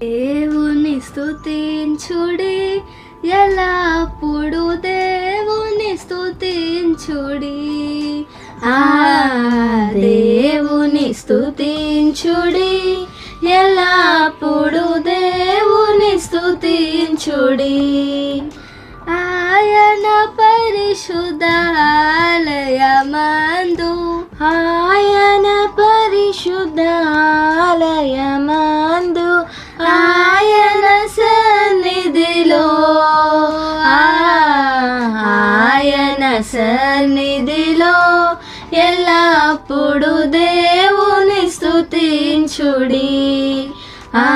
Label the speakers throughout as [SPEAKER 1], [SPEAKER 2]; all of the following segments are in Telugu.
[SPEAKER 1] దేవుని స్తుతించుడి. ఎలాప్పుడు దేవుని స్థుతించుడి ఆ దేవుని స్థుతించుడి ఎలాప్పుడు దేవుని స్థుతించుడి ఆయన పరిశుద్ధ సన్నిధిలో ఎల్లప్పుడు దేవుని స్థుతించుడి ఆ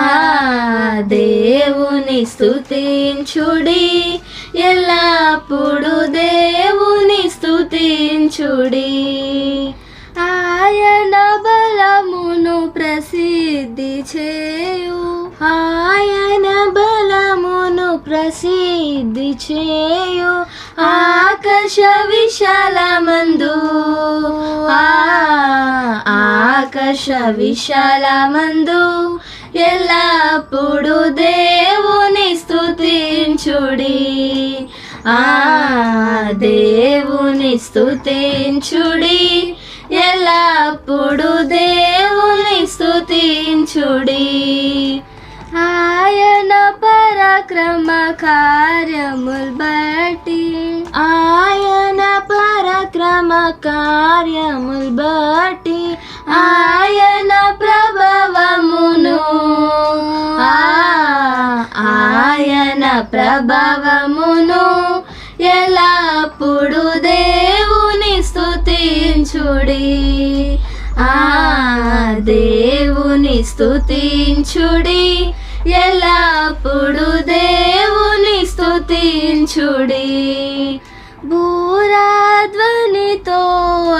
[SPEAKER 1] దేవుని స్థుతించుడి ఎల్లప్పుడు దేవుని స్థుతించుడి ఆయన బలమును ప్రసిద్ధి
[SPEAKER 2] చే సిద్ధి చేయు
[SPEAKER 1] ఆకాశ విశాలమందు. ఆ, ఆకాశ విశాలమందు ఎల్లప్పుడు దేవుని స్థుతించుడి ఆ దేవుని స్థుతించుడి ఎల్లప్పుడు దేవుని స్తుతించుడి. పరాక్రమ కార్యముల్ బట్టి
[SPEAKER 2] ఆయన పరక్రమ కార్యముల్ బట్టి
[SPEAKER 1] ఆయన ప్రభావమును. ఆ, ఆయన ప్రభావమును. ఎల్లప్పుడు దేవుని స్థుతించుడి ఆ దేవుని స్థుతించుడి ఎల్లప్పుడు స్తుతించుడి భూరాధ్వనితో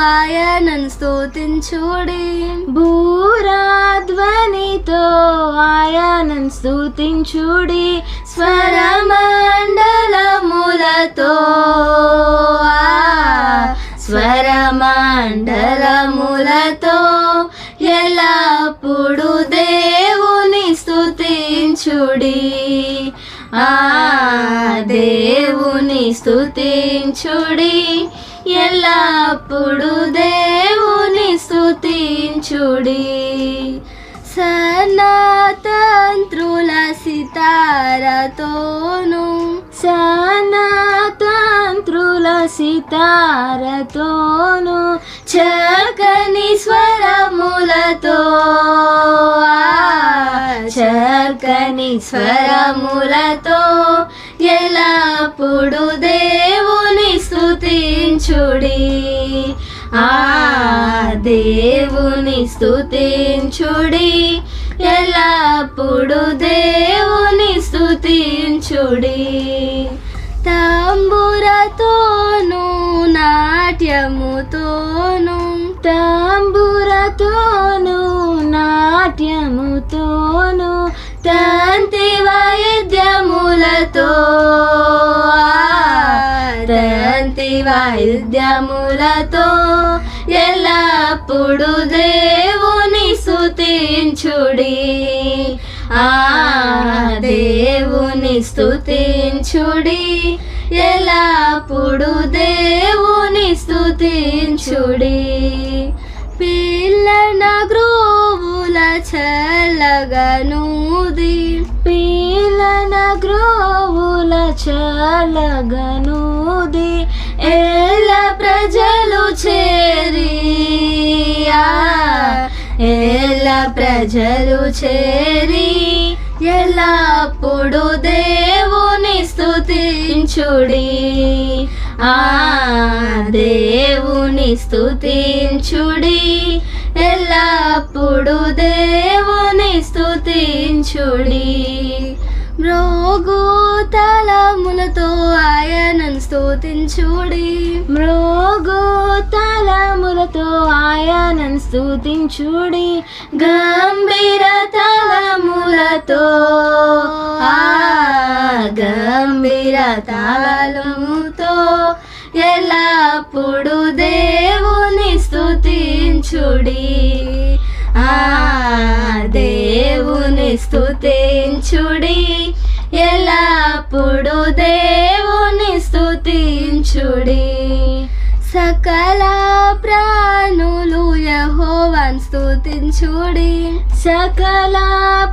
[SPEAKER 1] ఆయనను స్తుతించుడి
[SPEAKER 2] భూరాధ్వనితో ఆయనను స్తుతించుడి
[SPEAKER 1] స్వరమండలములతో స్వరమండలములతో ఎల్లప్పుడు దేవుని స్తుతించుడి ఆ దేవుని స్థుతించుడి ఎల్లప్పుడు దేవుని స్థుతించుడి సనాతంత్రుల సితారతోను
[SPEAKER 2] సనాతంత్రుల సితారతోను
[SPEAKER 1] చక్కని స్వరములతో ఆ, చక్కని స్వరములతో ఎల్లప్పుడు దేవుని స్థుతించుడి ఆ దేవుని స్థుతించుడి ఎల్లప్పుడు దేవుని స్థుతించుడి తంబురతోను నాట్యముతోను
[SPEAKER 2] తంబురతోను నాట్యముతోను
[SPEAKER 1] తంతి వాయిద్యములతో వాయిద్యములతో ఎల్లప్పుడు దేవుని స్థుతించుడి ఆ దేవుని స్థుతించుడి ఎల్లప్పుడు దేవుని స్థుతించుడి పిల్లన గ్రోవుల చల్లగనుది.
[SPEAKER 2] పిల్లన గ్రోవుల చలగనూది
[SPEAKER 1] ఏల ప్రజలు చేరి ఎల్లప్పుడు దేవుని స్థుతించుడి ఆ దేవుని స్థుతించుడి ఎల్లప్పుడు దేవుని స్థుతించుడి మ్రోగు తలములతో ఆయనను స్థుతించుడి
[SPEAKER 2] మృగు తలములతో స్థుతించుడి
[SPEAKER 1] గంభీర తలములతో. ఆ గంభీర తలముతో ఎల్లప్పుడు దేవుని స్థుతించుడి ఆ దేవుని స్థుతించుడి ఎల్లప్పుడు దేవుని స్తుతించుడి. సకల ప్రాణులు యహోవన్ స్థుతించుడి
[SPEAKER 2] సకల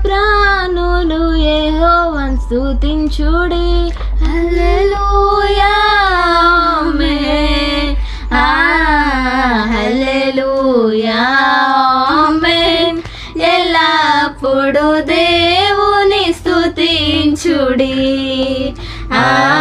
[SPEAKER 2] ప్రాణులు యహోవన్ స్థుతించుడి
[SPEAKER 1] హల్లెలూయా ఆమేన్. ఆ హల్లెలూయా ఆమేన్. ఎల్లప్పుడు దేవుని స్థుతించుడి ఆ